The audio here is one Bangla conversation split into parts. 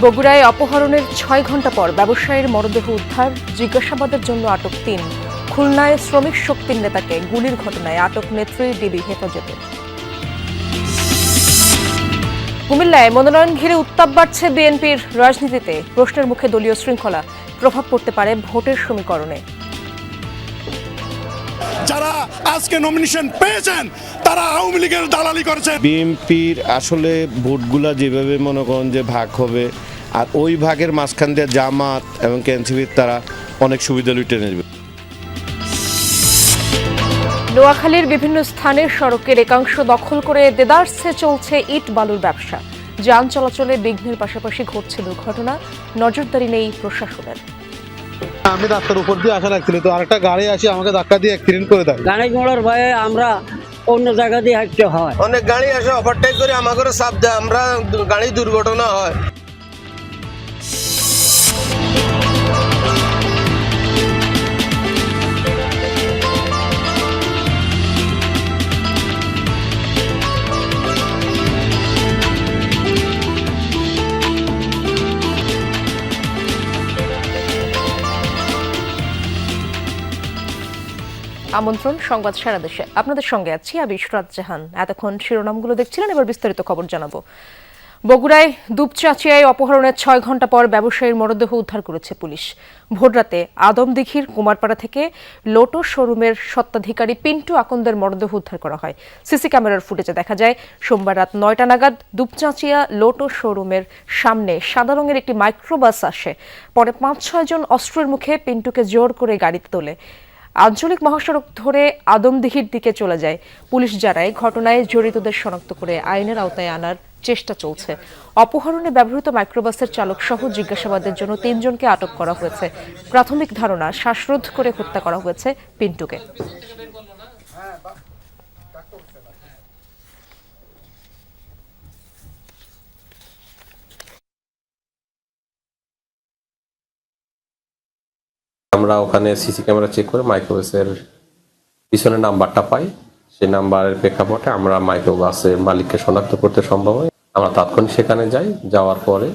বগুড়ায় অপহরণের ছয় ঘণ্টা পর ব্যবসায়ীর মরদেহ উদ্ধার, জিজ্ঞাসাবাদের জন্য আটক তিন। খুলনায় শ্রমিক শক্তির নেতাকে গুলির ঘটনায় আটক নেত্রী ডিবি হেফাজতে। কুমিল্লায় মনোনয়ন ঘিরে উত্তাপ বাড়ছে বিএনপির রাজনীতিতে। প্রশ্নের মুখে দলীয় শৃঙ্খলা। প্রভাব পড়তে পারে ভোটের সমীকরণে। যারা আজকে নমিনেশন পেয়েছেন তারা আওয়ামী লীগের দালালি করেছেন। বিএনপির আসলে ভোটগুলা যেভাবে মনে করেন যে ভাগ হবে আর ওই ভাগের মাঝখান দিয়ে জামাত এবং এনসিপির তারা অনেক সুবিধা লুটে নেবে। নোয়াখালীর বিভিন্ন স্থানের সড়কের একাংশ দখল করে দেদারসে চলছে ইট বালুর ব্যবসা। যান চলাচলে বিঘ্নের পাশাপাশি ঘটছে দুর্ঘটনা নজরদারি নেই প্রশাসনের। আমি রাস্তার উপর দিয়ে আসা লাগছিল। তো আরেকটা গাড়ি আসি আমাকে ধাক্কা দিয়ে অ্যাক্সিডেন্ট করে দেয়। গাড়ি ঘোড়ার ভয়ে আমরা অন্য জায়গা দিয়ে হাঁটতে হয়। অনেক গাড়ি আসে ওভারটেক করে আমাকে চাপ দেয়। আমরা গাড়ি দুর্ঘটনা হয়। আমন্ত্রণ, সংবাদ সারা দেশে। আপনাদের সঙ্গে আছি আমি ইশরাত জাহান। এতক্ষণ শিরোনামগুলো দেখছিলেন, এবার বিস্তারিত খবর জানাব। বগুড়ায় দুপচাচিয়ায় অপহরণের ছয় ঘণ্টা পর ব্যবসায়ীর মরদেহ উদ্ধার করেছে পুলিশ। ভোররাতে আদমদিঘির কুমারপাড়া থেকে লোটো শোরুমের সত্ত্বাধিকারী পিন্টু আকন্দের মরদেহ উদ্ধার করা হয়। সিসি ক্যামেরার ফুটেজে দেখা যায়, সোমবার রাত নয়টা নাগাদ দুপচাঁচিয়া লোটো শোরুমের সামনে সাদা রঙের একটি মাইক্রোবাস আসে। পরে পাঁচ ছয় জন অস্ত্রের মুখে পিন্টুকে জোর করে গাড়িতে তোলে। আঞ্চলিক মহাসড়ক ধরে আদমদিঘির দিকে চলে যায়। পুলিশ জানায়, ঘটনায় জড়িতদের শনাক্ত করে আইনের আওতায় আনার চেষ্টা চলছে। অপহরণে ব্যবহৃত মাইক্রোবাসের চালক সহ জিজ্ঞাসাবাদের জন্য তিনজনকে আটক করা হয়েছে। প্রাথমিক ধারণা, শ্বাসরোধ করে হত্যা করা হয়েছে পিন্টুকে। আমরা ওখানে সিসি ক্যামেরা চেক করে মাইক্রোবাসের পিছনে নাম্বারটা পাই। সেই নাম্বারের প্রেক্ষাপটে আমরা মাইক্রোবাসের মালিককে শনাক্ত করতে সম্ভব হয়। আমরা তাৎক্ষণিক সেখানে যাই, যাওয়ার পরে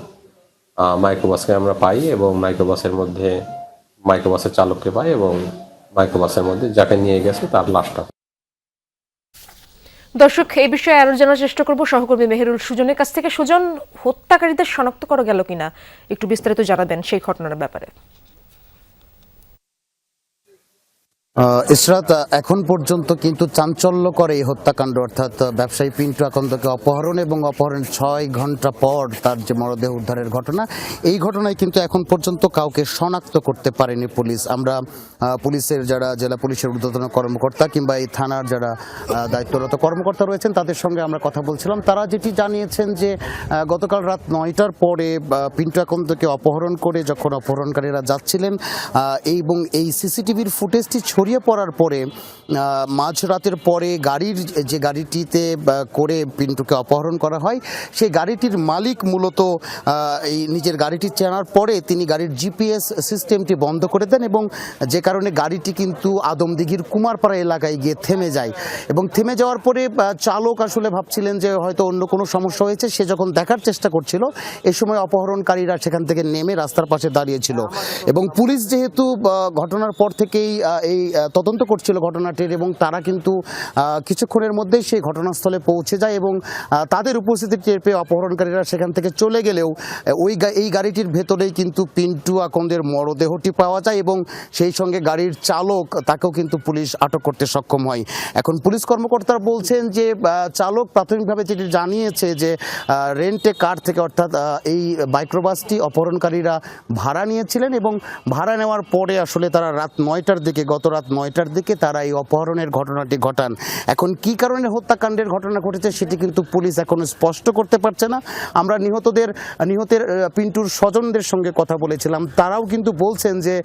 মাইক্রোবাসকে আমরা পাই এবং মাইক্রোবাসের মধ্যে, মাইক্রোবাসের চালককে পাই এবং মাইক্রোবাসের মধ্যে যাকে নিয়ে গেছে তার লাশটা দর্শক, এই বিষয়ে আরও জানার চেষ্টা করব সহকর্মী মেহেরুল সুজনের কাছ থেকে। সুজন, হত্যাকারীদের শনাক্ত করা গেল কিনা, একটু বিস্তারিত জানাবেন সেই ঘটনার ব্যাপারে। ইসরাত এখন পর্যন্ত কিন্তু চাঞ্চল্য করে এই হত্যাকাণ্ড, অর্থাৎ ব্যবসায়ী পিন্টু আকন্দকে অপহরণ এবং অপহরণ ছয় ঘণ্টা পর তার যে মরদেহ উদ্ধারের ঘটনা, এই ঘটনায় কিন্তু এখন পর্যন্ত কাউকে শনাক্ত করতে পারেনি পুলিশ। আমরা পুলিশের যারা জেলা পুলিশের ঊর্ধ্বতন কর্মকর্তা কিংবা এই থানার যারা দায়িত্বরত কর্মকর্তা রয়েছেন, তাদের সঙ্গে আমরা কথা বলছিলাম। তারা যেটি জানিয়েছেন যে গতকাল রাত নয়টার পরে পিন্টু আকন্দকে অপহরণ করে যখন অপহরণকারীরা যাচ্ছিলেন এবং এই সিসিটিভির ফুটেজটি ছড়িয়ে পড়ার পরে মাঝরাতের পরে গাড়ির যে গাড়িটিতে করে পিন্টুকে অপহরণ করা হয়, সেই গাড়িটির মালিক মূলত এই নিজের গাড়িটি চেনার পরে তিনি গাড়ির জিপিএস সিস্টেমটি বন্ধ করে দেন এবং যে কারণে গাড়িটি কিন্তু আদমদিঘির কুমারপাড়া এলাকায় গিয়ে থেমে যায়। এবং থেমে যাওয়ার পরে চালক আসলে ভাবছিলেন যে হয়তো অন্য কোনো সমস্যা হয়েছে, সে যখন দেখার চেষ্টা করছিল, এ সময় অপহরণকারীরা সেখান থেকে নেমে রাস্তার পাশে দাঁড়িয়েছিল এবং পুলিশ যেহেতু ঘটনার পর থেকেই এই তদন্ত করছিল ঘটনাটির এবং তারা কিন্তু কিছুক্ষণের মধ্যেই সেই ঘটনাস্থলে পৌঁছে যায় এবং তাদের উপস্থিতি টের পেয়ে অপহরণকারীরা সেখান থেকে চলে গেলেও ওই এই গাড়িটির ভেতরেই কিন্তু পিন্টু আকন্দের মরদেহটি পাওয়া যায় এবং সেই সঙ্গে গাড়ির চালক তাকেও কিন্তু পুলিশ আটক করতে সক্ষম হয়। এখন পুলিশ কর্মকর্তারা বলছেন যে চালক প্রাথমিকভাবে যেটি জানিয়েছে যে রেন্টে কার থেকে অর্থাৎ এই মাইক্রোবাসটি অপহরণকারীরা ভাড়া নিয়েছিলেন এবং ভাড়া নেওয়ার পরে আসলে তারা রাত নয়টার দিকে গত রাত নয়টার দিকে তারা এই অপহরণের ঘটনাটি ঘটান। এখন কি কারণে হত্যাকাণ্ডের ঘটনা ঘটেছে সেটি কিন্তু পুলিশ এখনও স্পষ্ট করতে পারছে না। আমরা নিহতদের, নিহতের পিন্টুর স্বজনদের সঙ্গে কথা বলেছিলাম। তারাও কিন্তু বলছেন যে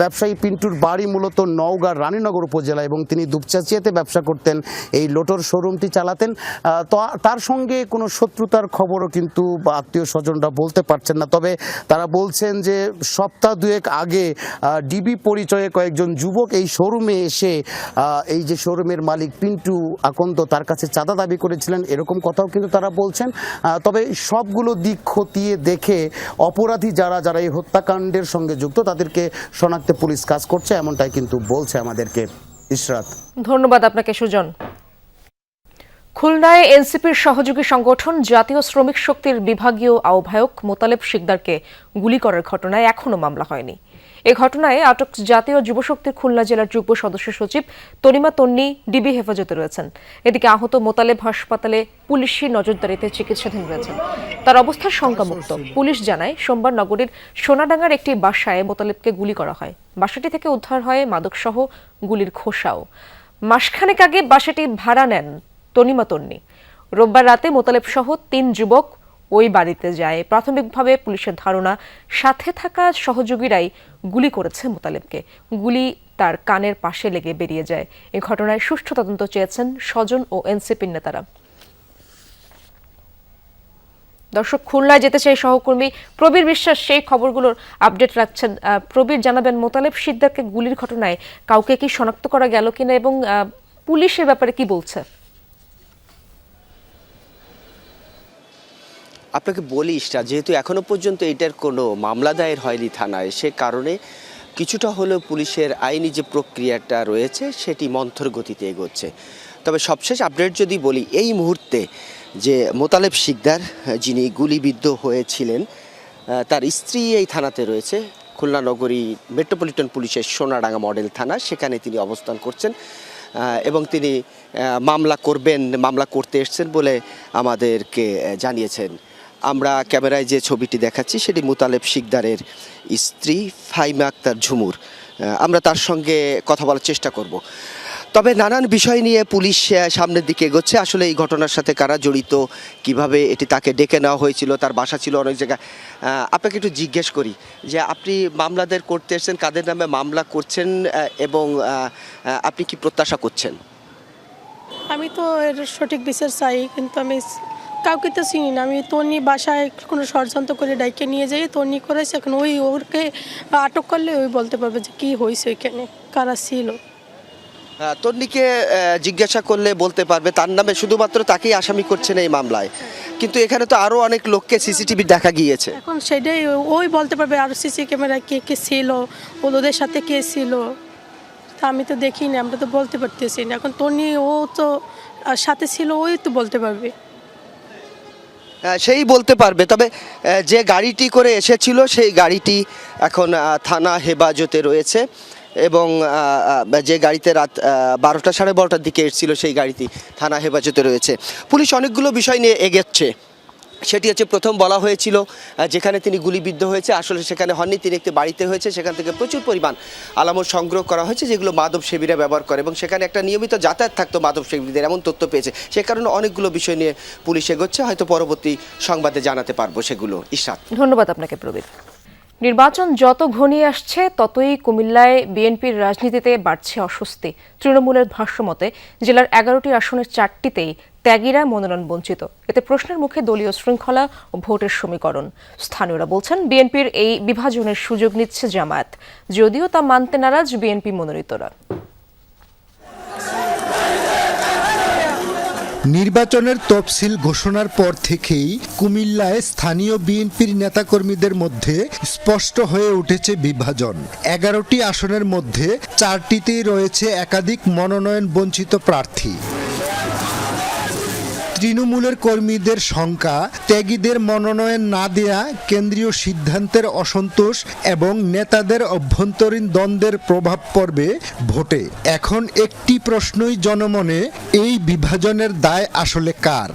ব্যবসায়ী পিন্টুর বাড়ি মূলত নওগাঁ রানীনগর উপজেলা এবং তিনি দুপচাচিয়াতে ব্যবসা করতেন, এই লোটোর শোরুমটি চালাতেন। তার সঙ্গে কোনো শত্রুতার খবরও কিন্তু আত্মীয় স্বজনরা বলতে পারছেন না। তবে তারা বলছেন যে, সপ্তাহ দুয়েক আগে ডিবি পরিচয়ে কয়েকজন যুবক এই শোরুমে এসে এই যে শোরুমের মালিক পিন্টু আকন্দ তার কাছে চাঁদা দাবি করেছিলেন, এরকম কথাও কিন্তু তারা বলছেন। তবে সবগুলো দিক খতিয়ে দেখে অপরাধী যারা যারা এই হত্যাকাণ্ডের সঙ্গে যুক্ত, তাদেরকে শনাক্তে পুলিশ কাজ করছে, এমনটাই কিন্তু বলছে আমাদেরকে ইশরাত। ধন্যবাদ আপনাকে, সুজন। খুলনায় এনসিপির সহযোগী সংগঠন, জাতীয় শ্রমিক শক্তির বিভাগীয় আহ্বায়ক মোতালেব শিকদারকে গুলি করার ঘটনায় এখনও মামলা হয়নি। এ ঘটনায় আটক জাতীয় যুবশক্তির খুলনা জেলার যুগ্ম সদস্য সচিব তনিমা তন্নি, ডিবি হেফাজতে রয়েছেন। এদিকে আহত মোতালেব হাসপাতালে পুলিশি নজরদারিতে চিকিৎসাধীন রয়েছেন। তার অবস্থা শঙ্কামুক্ত। পুলিশ জানায়, সোমবার নগরীর সোনাডাঙ্গার একটি বাসায় মোতালেবকে গুলি করা হয়। বাসাটি থেকে উদ্ধার হয় মাদকসহ গুলির খোসাও। মাসখানেক আগে বাসাটি ভাড়া নেন তনিমা তন্নি। রোববার রাতে মোতালেব সহ তিন যুবক ওই বাড়িতে যায়। প্রাথমিকভাবে পুলিশের ধারণা, সাথে থাকা সহযোগীরাই গুলি করেছে মোতালেবকে। গুলি তার কানের পাশে লেগে বেরিয়ে যায়। এ ঘটনায় সুষ্ঠু তদন্ত চেয়েছেন স্বজন ও এনসিপির নেতারা। দর্শক, খুলনায় যেতে চাই সহকর্মী প্রবীর বিশ্বাস, সেই খবরগুলোর আপডেট রাখছেন। প্রবীর জানাবেন, মোতালেব সিদ্দারকে গুলির ঘটনায় কাউকে কি শনাক্ত করা গেল কিনা এবং পুলিশের ব্যাপারে কি বলছে? আপনাকে বলি ইস্টা যেহেতু এখনও পর্যন্ত এটার কোনো মামলা দায়ের হয়নি থানায়, সে কারণে কিছুটা হলেও পুলিশের আইনি যে প্রক্রিয়াটা রয়েছে, সেটি মন্থর গতিতে এগোচ্ছে। তবে সবশেষ আপডেট যদি বলি, এই মুহূর্তে যে মোতালেব শিকদার, যিনি গুলিবিদ্ধ হয়েছিলেন তার স্ত্রী এই থানাতে রয়েছে, খুলনা নগরী মেট্রোপলিটন পুলিশের সোনাডাঙ্গা মডেল থানা, সেখানে তিনি অবস্থান করছেন এবং তিনি মামলা করবেন, মামলা করতে এসছেন বলে আমাদেরকে জানিয়েছেন। আমরা ক্যামেরায় যে ছবিটি দেখাচ্ছি সেটি মুতালেব শিকদারের স্ত্রী ফাইমা আক্তার ঝুমুর। আমরা তার সঙ্গে কথা বলার চেষ্টা করব। তবে নানান বিষয় নিয়ে পুলিশ সামনের দিকে এগোচ্ছে। আসলে এই ঘটনার সাথে কারা জড়িত, কীভাবে এটি তাকে ডেকে নেওয়া হয়েছিল, তার বাসা ছিল অনেক জায়গায়। আপনাকে একটু জিজ্ঞেস করি যে আপনি মামলাদের করতে এসেছেন, কাদের নামে মামলা করছেন এবং আপনি কি প্রত্যাশা করছেন? আমি তো এর সঠিক বিচার চাই, কিন্তু আমি কাউকে তো চিনি না। আমি তন্নি বাসায় কোনো ষড়যন্ত্র করে ডাইকে নিয়ে যাই তন্নি করেছে এখন ওই ওরকে আটক করলে ওই বলতে পারবে যে কী হয়েছে ওইখানে কারা ছিল। আহ, তন্নিকে জিজ্ঞাসা করলে বলতে পারবে তার নামে শুধুমাত্র তাকেই আসামি করছেন এই মামলায়। কিন্তু এখানে তো আরও অনেক লোককে সিসিটিভি দেখা গিয়েছে। এখন সেটাই ওই বলতে পারবে আর সিসি ক্যামেরায় কে কে ছিল ওদের সাথে কে ছিল? তা আমি তো দেখিনি আমরা তো বলতে পারতেছি না। এখন তন্নি ও তো সাথে ছিল ওই তো বলতে পারবে। সেই বলতে পারবে। তবে যে গাড়িটি করে এসেছিল, সেই গাড়িটি এখন থানা হেফাজতে রয়েছে এবং যে গাড়িতে রাত বারোটা সাড়ে বারোটার দিকে এসেছিল, সেই গাড়িটি থানা হেফাজতে রয়েছে। পুলিশ অনেকগুলো বিষয় নিয়ে এগোচ্ছে। সেটি হচ্ছে প্রথম বলা হয়েছিল যেখানে তিনি গুলিবিদ্ধ হয়েছে, আসলে সেখানে হননি, তিনি একটি বাড়িতে হয়েছে, সেখান থেকে প্রচুর পরিমাণ আলামত সংগ্রহ করা হয়েছে, যেগুলো মাদক সেবীরা ব্যবহার করে এবং সেখানে একটা নিয়মিত যাতায়াত থাকতো মাদক সেবীদের, এমন তথ্য পেয়েছে। সে কারণে অনেকগুলো বিষয় নিয়ে পুলিশ এগোচ্ছে, হয়তো পরবর্তী সংবাদে জানাতে পারব সেগুলো। ইশাত ধন্যবাদ আপনাকে প্রবীর নির্বাচন যত ঘনিয়ে আসছে, ততই কুমিল্লায় বিএনপির রাজনীতিতে বাড়ছে অস্বস্তি। তৃণমূলের ভাষ্যমতে জেলার এগারোটি আসনের চারটিতেই ত্যাগীরা মনোনয়ন বঞ্চিত। এতে প্রশ্নের মুখে দলীয় শৃঙ্খলা ও ভোটের সমীকরণ। স্থানীয়রা বলছেন, বিএনপির এই বিভাজনের সুযোগ নিচ্ছে জামায়াত। যদিও তা মানতে নারাজ বিএনপি মনোনীতরা। নির্বাচনের তফসিল ঘোষণার পর থেকেই কুমিল্লায় স্থানীয় বিএনপির নেতাকর্মীদের মধ্যে স্পষ্ট হয়ে উঠেছে বিভাজন। এগারোটি আসনের মধ্যে চারটিতেই রয়েছে একাধিক মনোনয়ন বঞ্চিত প্রার্থী। তৃণমূলের কর্মীদের শঙ্কা, ত্যাগীদের মনোনয়ন না দেয়া, কেন্দ্রীয় সিদ্ধান্তের অসন্তোষ এবং নেতাদের অভ্যন্তরীণ দ্বন্দ্বের প্রভাব পড়বে ভোটে। এখন একটি প্রশ্নই জনমনে, এই বিভাজনের দায় আসলে কার?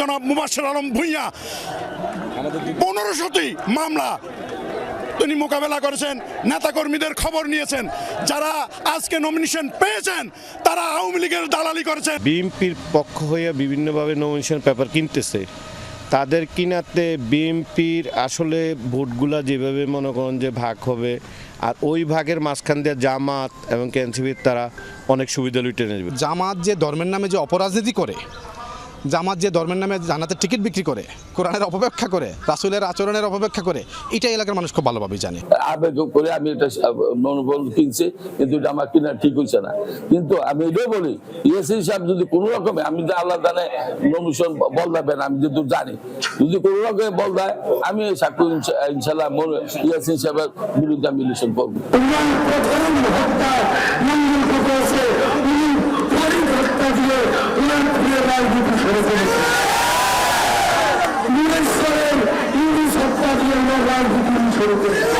জনাব মুবাসের আলম ভুইয়া পনেরোশোটি মামলা তিনি মোকাবেলা করেছেন নেতাকর্মীদের খবর নিয়েছেন যারা আজকে নমিনেশন পেয়েছেন তারা আওয়ামী লীগের দালালি করেছেন। বিএমপির পক্ষ হয়ে বিভিন্নভাবে নমিনেশন পেপার কিনতেছে। তাদের কিনাতে বিএমপির আসলে ভোটগুলা যেভাবে মনে করেন যে ভাগ হবে আর ওই ভাগের মাঝখান দিয়ে জামাত এবং ক্যান্সিবির তারা অনেক সুবিধা লুটে নেবে। জামাত যে ধর্মের নামে যে অপরাজনীতি করে জামাত যে ধর্মের নামে জানাতে টিকিট বিক্রি করে কোরআনের অপব্যাখ্যা করে রাসুলের আচরণের অপব্যাখ্যা করে এটা এলাকার মানুষ খুব ভালোভাবে জানে। আবেগ করে আমি এটা মনোবল কিনছি কিন্তু এটা আমার কিনা ঠিক হয়েছে না। কিন্তু আমি এটাও বলি ইয়াসিন সাহেব যদি কোনো রকমে আমি তো আল্লাহ জানে নমিশন বল দেবেন আমি যদি জানি যদি কোনো রকমে বল দেয় আমি এই সাক্ষ্য ইনশাল্লাহ মনে- ইয়াসিন সাহেবের বিরুদ্ধে আমি ইলেকশন করব। করে উনার খুলে রাজনীতি শুরু করেছে পুলিশ করেন ইউনিশ হত্যা দিয়ে ওনার রাজনীতি শুরু করেছে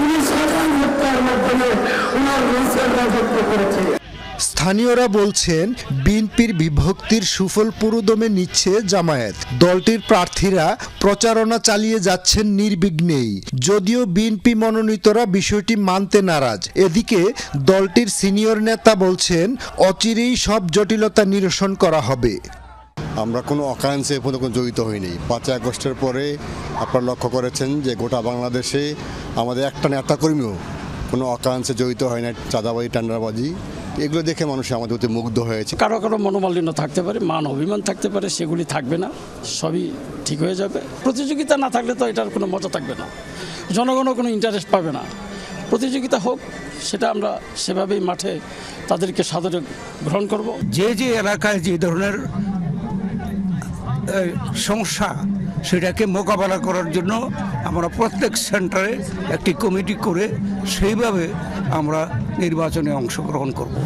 উনি সাধারণ হত্যার মাধ্যমে ওনার রোজগার রাজত্ব করেছে। স্থানীয়রা বলছেন, বিএনপির বিভক্তির সুফল পুরোদমে নিচ্ছে জামায়াত। দলটির প্রার্থীরা প্রচারণা চালিয়ে যাচ্ছেন নির্বিঘ্নেই। যদিও বিএনপি মনোনীতরা বিষয়টি মানতে নারাজ। এদিকে দলটির সিনিয়র নেতা বলছেন, অচিরেই সব জটিলতা নিরসন করা হবে। আমরা কোনো অকারেন্সে পর্যন্ত কোনো জড়িত হইনি। পাঁচই আগস্টের পরে আপনারা লক্ষ্য করেছেন যে গোটা বাংলাদেশে আমাদের একটা নেতাকর্মীও কোনো অকারেন্সে জড়িত হয় না চাঁদাবাজি টান্ডাবাজি এগুলো দেখে মানুষ আমাদের প্রতি মুগ্ধ হয়েছে। কারও কারও মনোমালিন্য থাকতে পারে মান অভিমান থাকতে পারে সেগুলি থাকবে না সবই ঠিক হয়ে যাবে। প্রতিযোগিতা না থাকলে তো এটার কোনো মজা থাকবে না। জনগণও কোনো ইন্টারেস্ট পাবে না। প্রতিযোগিতা হোক সেটা আমরা সেভাবেই মাঠে তাদেরকে সাদরে গ্রহণ করব। যে যে এলাকায় যে ধরনের সমস্যা সেটাকে মোকাবেলা করার জন্য আমরা প্রত্যেক সেন্টারে একটি কমিটি করে সেইভাবে আমরা নির্বাচনে অংশগ্রহণ করব।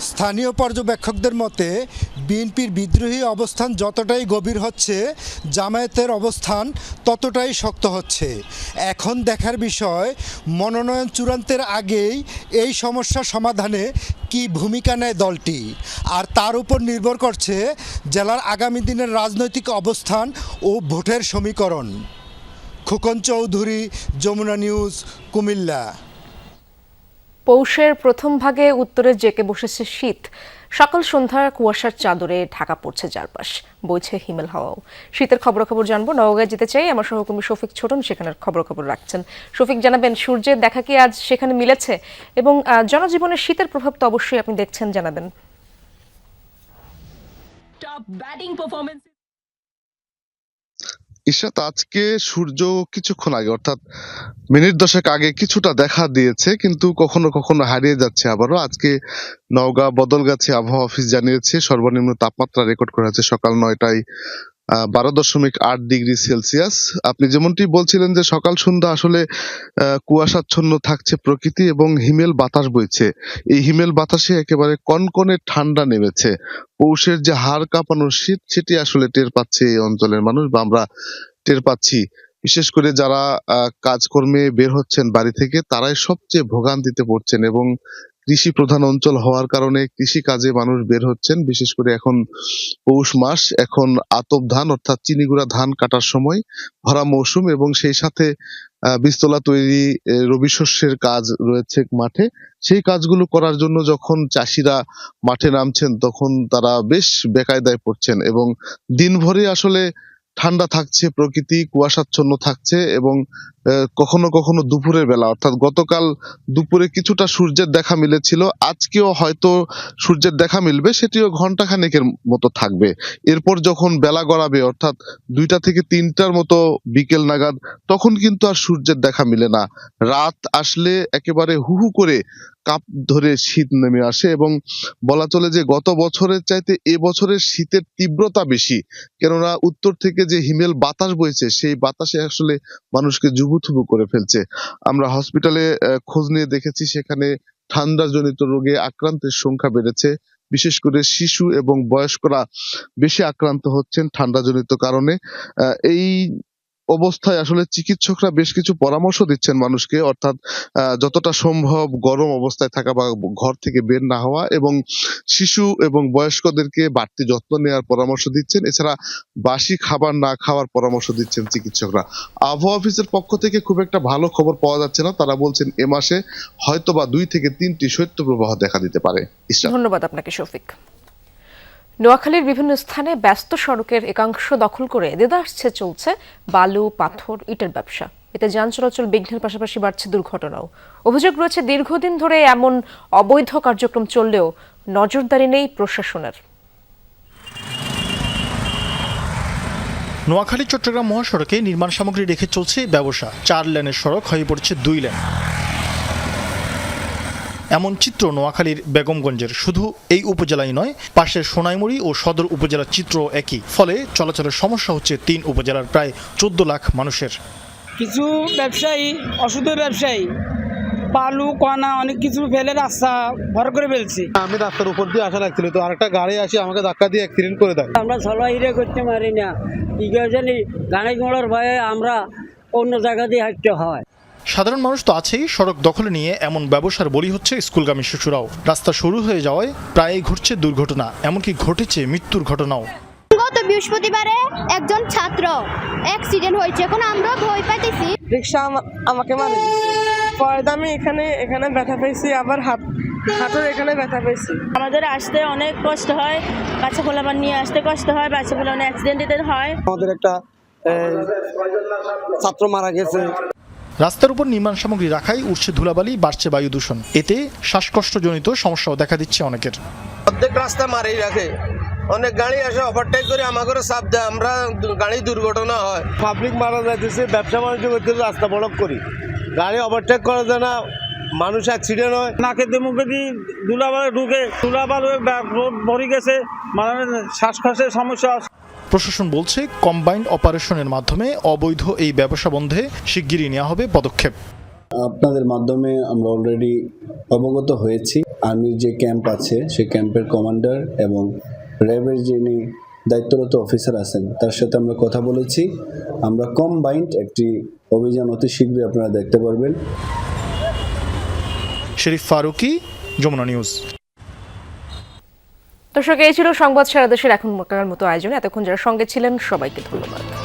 স্থানীয় পর্যবেক্ষকদের মতে, বিএনপির বিদ্রোহী অবস্থান যতটাই গভীর হচ্ছে, জামায়াতের অবস্থান ততটাই শক্ত হচ্ছে। এখন দেখার বিষয়, মনোনয়ন চূড়ান্তের আগেই এই সমস্যা সমাধানে কি ভূমিকা নেয় দলটি? আর তার উপর নির্ভর করছে জেলার আগামী দিনের রাজনৈতিক অবস্থান ও ভোটের সমীকরণ। খোকন চৌধুরী যমুনা নিউজ কুমিল্লা। পৌষের প্রথম ভাগে উত্তরে জেকে বসেছে শীত। সকাল সন্ধ্যার কুয়াশার চাদরে ঢাকা পড়ছে চারপাশ বইছে হিমেল হাওয়াও। শীতের খবরাখবর জানব নওগাঁয় যেতে চাই আমার সহকর্মী শফিক ছোটন সেখানের খবরাখবর রাখছেন। শফিক জানাবেন সূর্যের দেখা কি আজ সেখানে মিলেছে? এবং জনজীবনে শীতের প্রভাব তো অবশ্যই আপনি দেখছেন জানাবেন। ইশরাত আজকে সূর্য কিছুক্ষণ আগে, অর্থাৎ মিনিট দশেক আগে কিছুটা দেখা দিয়েছে, কিন্তু কখনো কখনো হারিয়ে যাচ্ছে আবারও। আজকে নওগাঁ বদলগাছি আবহাওয়া অফিস জানিয়েছে, সর্বনিম্ন তাপমাত্রা রেকর্ড করা হয়েছে সকাল নয়টায় বারো দশমিক আট ডিগ্রি সেলসিয়াস। আপনি যেমনটি বলছিলেন যে সকাল, সন্ধ্যা আসলে কুয়াশাচ্ছন্ন থাকছে প্রকৃতি এবং হিমেল বাতাস বইছে। এই হিমেল বাতাসে একেবারে কনকনে ঠান্ডা নেমেছে। পৌষের যে হাড় কাঁপানো শীত, সেটি আসলে টের পাচ্ছে এই অঞ্চলের মানুষ বা আমরা টের পাচ্ছি। বিশেষ করে যারা কাজকর্মে বের হচ্ছেন বাড়ি থেকে, তারাই সবচেয়ে ভোগান্তিতে পড়ছেন এবং কৃষি প্রধান অঞ্চল হওয়ার কারণে কৃষি কাজে মানুষ বের হচ্ছেন। বিশেষ করে এখন পৌষ মাস এখন আতপ ধান অর্থাৎ চিনিগুড়া ধান কাটার সময়। ভরা মৌসুম এবং সেই সাথে আহ, বীজতলা তৈরি রবি শস্যের কাজ রয়েছে মাঠে। সেই কাজগুলো করার জন্য যখন চাষিরা মাঠে নামছেন তখন তারা বেশ বেকায়দায় পড়ছেন এবং দিনভরে আসলে ঠান্ডা থাকছে, প্রকৃতি কুয়াশাচ্ছন্ন থাকছে এবং কখনো কখনো দুপুরের বেলা, অর্থাৎ গতকাল দুপুরে কিছুটা সূর্যের দেখা মিলেছিল, আজকেও হয়তো সূর্যের দেখা মিলবে, সেটিও ঘণ্টা খানেকের মতো থাকবে। এরপর যখন বেলা গড়াবে, অর্থাৎ দুইটা থেকে তিনটার মতো বিকেল নাগাদ, তখন কিন্তু আর সূর্যের দেখা মিলে না। রাত আসলে একেবারে হু হু করে কাপ ধরে শীত নেমে আসে এবং বলা চলে যে গত বছরের চাইতে এ বছরের শীতের তীব্রতা বেশি। কেননা উত্তর থেকে যে হিমেল বাতাস বইছে, সেই বাতাসে আসলে মানুষকে জুবুথুবু করে ফেলছে। আমরা হসপিটালে খোঁজ নিয়ে দেখেছি সেখানে ঠান্ডাজনিত রোগে আক্রান্তের সংখ্যা বেড়েছে। বিশেষ করে শিশু এবং বয়স্করা বেশি আক্রান্ত হচ্ছেন ঠান্ডাজনিত কারণে। এই অবস্থায় আসলে চিকিৎসকরা বেশ কিছু পরামর্শ দিচ্ছেন মানুষকে, অর্থাৎ যতটা সম্ভব গরম অবস্থায় থাকা বা ঘর থেকে বের না হওয়া এবং শিশু এবং বয়স্কদেরকে বাড়তি যত্ন নেওয়ার পরামর্শ দিচ্ছেন। এছাড়া বাসি খাবার না খাওয়ার পরামর্শ দিচ্ছেন চিকিৎসকরা। আবহাওয়া অফিসের পক্ষ থেকে খুব একটা ভালো খবর পাওয়া যাচ্ছে না। তারা বলছেন এ মাসে হয়তো বা দুই থেকে তিনটি শৈত্যপ্রবাহ দেখা দিতে পারে। ধন্যবাদ আপনাকে, শফিক। নোয়াখালীর বিভিন্ন স্থানে ব্যস্ত সড়কের একাংশ দখল করে দেদারছে চলছে বালু, পাথর, ইটের ব্যবসা। এতে যান চলাচল বিঘ্নের পাশাপাশি বাড়ছে দুর্ঘটনাও। অভিযোগ রয়েছে, দীর্ঘদিন ধরে এমন অবৈধ কার্যক্রম চললেও নজরদারি নেই প্রশাসনের। নোয়াখালী, চট্টগ্রাম মহাসড়কে নির্মাণ সামগ্রী রেখে চলছে ব্যবসা। চার লেনের সড়ক হয়ে পড়ছে দুই লেন। এমন চিত্র নোয়াখালীর বেগমগঞ্জের। শুধু এই উপজেলায় নয় পাশের সোনাইমুড়ি ও সদর উপজেলার চিত্র একই। ফলে চলাচলের সমস্যা হচ্ছে তিন উপজেলার প্রায় চোদ্দ লাখ মানুষের। কিছু ব্যবসায়ী অশুদ্ধ ব্যবসায়ী পালু কণা অনেক কিছু ফেলে রাস্তা ভর করে ফেলছি। আমি রাস্তার উপর দিয়ে আসা লাগছিল তো আরেকটা গাড়ি আসি আমাকে ধাক্কা দিয়ে অ্যাক্সিডেন্ট করে দেয়। আমরা চলাহিরে করতে পারি না। কি জানি গাড়ি ঘোড়ার ভয়ে আমরা অন্য জায়গা দিয়ে হাঁটতে হয়। সাধারণ মানুষ তো আছেই সড়ক দখলে নিয়ে এমন ব্যবসার বলি হচ্ছে স্কুলগামী শিশুরাও। রাস্তা শুরু হয়ে যাওয়ায় প্রায়ই ঘটছে দুর্ঘটনা এমনকি ঘটেছে মৃত্যুর ঘটনাও। গত বৃহস্পতিবারে একজন ছাত্র অ্যাক্সিডেন্ট হয়েছে এখন আমরা ভয় পাইতেছি। রিক্সা আমাকে মারে পরে আমি এখানে এখানে ব্যথা পেয়েছি আবার হাত হাতের এখানে ব্যথা পেয়েছি। আমাদের আসতে অনেক কষ্ট হয় বাচ্চা পোলাবার নিয়ে আসতে কষ্ট হয় বাচ্চা পোলা অনেক অ্যাক্সিডেন্ট হয়। আমাদের একটা ছাত্র মারা গেছে। রাস্তার উপর নির্মাণ সামগ্রী রাখাই উঠছে ধুলাবালি বাড়ছে বায়ু দূষণ। এতে শ্বাসকষ্টজনিত সমস্যাও দেখা দিচ্ছে অনেকের। অর্ধেক রাস্তা মারি রাখে। অনেক গাড়ি আসে ওভারটেক করে আমাকে চাপ দেয়। আমরা গাড়ি দুর্ঘটনা হয়। পাবলিক মারা যাইতেছে ব্যবসা বাণিজ্য করতে রাস্তা ব্লক করি। গাড়ি ওভারটেক করা যায় না মানুষ অ্যাক্সিডেন্ট হয়। নাকে দিয়ে মুখে দিয়ে ধুলাবালে ঢুকে। ধুলাবাল রোড ভরে গেছে। মানে শ্বাসকষ্টের সমস্যা প্রশাসন বলছে কম্বাইন্ড অপারেশনের মাধ্যমে অবৈধ এই ব্যবসা বন্ধে শিগগিরই নেওয়া হবে পদক্ষেপ। আপনাদের মাধ্যমে আমরা অলরেডি অবগত হয়েছি। আর্মির যে ক্যাম্প আছে সেই ক্যাম্পের কমান্ডার এবং র্যাবের যিনি দায়িত্বরত অফিসার আছেন তার সাথে আমরা কথা বলেছি। আমরা কম্বাইন্ড একটি অভিযান অতি শীঘ্রই আপনারা দেখতে পারবেন। শরীফ ফারুকি যমুনা নিউজ। দর্শক, এই ছিল সংবাদ সারা দেশের এখন মতো আয়োজনে। এতক্ষণ যারা সঙ্গে ছিলেন, সবাইকে ধন্যবাদ।